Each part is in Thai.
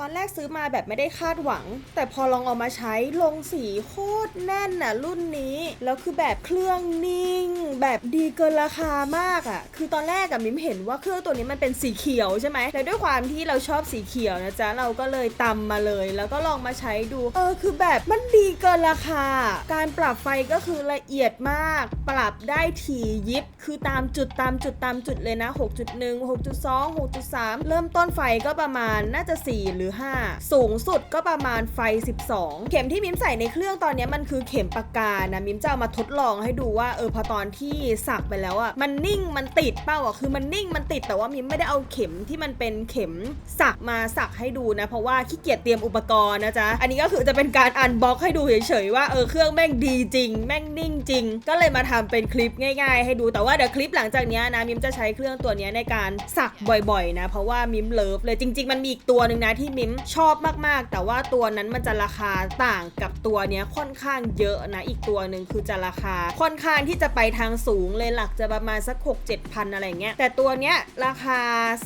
ตอนแรกซื้อมาแบบไม่ได้คาดหวัง แต่พอลองเอามาใช้ลงสีโคตรแน่นน่ะรุ่นนี้ แล้วคือแบบเครื่องนิ่ง แบบดีเกินราคามากอะ่ะ คือตอนแรกอะมิมเห็นว่าเครื่องตัวนี้มันเป็นสีเขียวใช่ไหมแต่ด้วยความที่เราชอบสีเขียวนะจ๊ะเราก็เลยตำมาเลย แล้วก็ลองมาใช้ดูเออคือแบบมันดีเกินราคา การปรับไฟก็คือละเอียดมาก ปรับได้ถี่ยิบคือตามจุดตามจุดตามจุดเลยนะ 6.1 6.2 6.3 เริ่มต้นไฟก็ประมาณน่าจะ4หรือ5 สูงสุดก็ประมาณไฟ 12 เข็มที่มิมใส่ในเครื่องตอนนี้มันคือเข็มปากกานะมิมจะเอามาทดลองให้ดูว่าเออพอตอนที่สักไปแล้วอะมันนิ่งมันติดเป้าอะคือมันนิ่งมันติดแต่ว่ามิมไม่ได้เอาเข็มที่มันเป็นเข็มสักมาสักให้ดูนะ เพราะว่าขี้เกียจเตรียมอุปกรณ์นะจ๊ะอันนี้ก็คือจะเป็นการอันบ็อกให้ดูเฉยๆว่าเออเครื่องแม่งดีจริง แม่งนิ่งจริง ก็เลยมาทำเป็นคลิปง่ายๆ ให้ดูแต่ว่าเดี๋ยวคลิปหลังจากนี้นะมิมจะใช้เครื่องตัวนี้ในการสักบ่อยๆนะ เพราะว่ามิมเลิฟเลยจริง ๆ มันมีอีกตัวหนึ่งนะที่มิมชอบมากๆ แต่ว่าตัวนั้นมันจะราคาต่างกับตัวเนี้ยค่อนข้างเยอะนะ อีกตัวหนึ่งคือจะราคาค่อนข้างที่จะไปทางสูงเลยหลักจะประมาณสัก6 7พันอะไรเงี้ย แต่ตัวเนี้ยราคา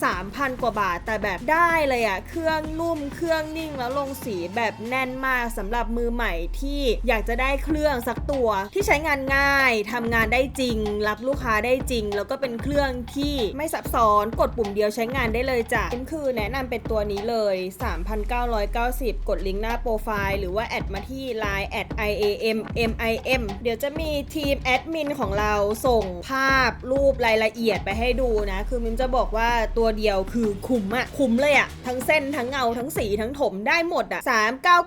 3,000 กว่าบาทแต่แบบได้เลยอะเครื่องนุ่มเครื่องนิ่งแล้วลงสีแบบแน่นมากสำหรับมือใหม่ที่อยากจะได้เครื่องสักตัวที่ใช้งานง่ายทำงานได้จริง รับลูกค้าได้จริง แล้วก็เป็นเครื่องที่ไม่ซับซ้อนกดปุ่มเดียวใช้งานได้เลยจ้ะนี่คือแนะนำเป็นตัวนี้เลย3,990 กดลิงก์หน้าโปรไฟล์หรือว่าแอดมาที่ Line แอด IAM MIM เดี๋ยวจะมีทีมแอดมินของเราส่งภาพรูปรายละเอียดไปให้ดูนะ คือมิมจะบอกว่าตัวเดียวคือคุ้มอะคุ้มเลยอะทั้งเส้นทั้งเงาทั้งสีทั้งถมได้หมดอะ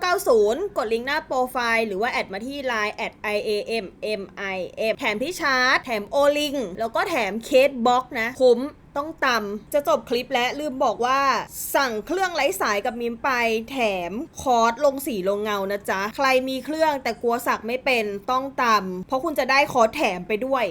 3990 กดลิงก์หน้าโปรไฟล์หรือว่าแอดมาที่ Line แอด IAM MIM แถมที่ชาร์จ แถมโอลิงแล้วก็แถมเคสบ็อกนะคุ้ม ต้องตำจะจบคลิปและลืมบอกว่า สั่งเครื่องไร้สายกับมิมไป แถมคอร์สลงสีลงเงานะจ๊ะ ใครมีเครื่องแต่กลัวสักไม่เป็นต้องตำเพราะคุณจะได้คอร์สแถมไปด้วย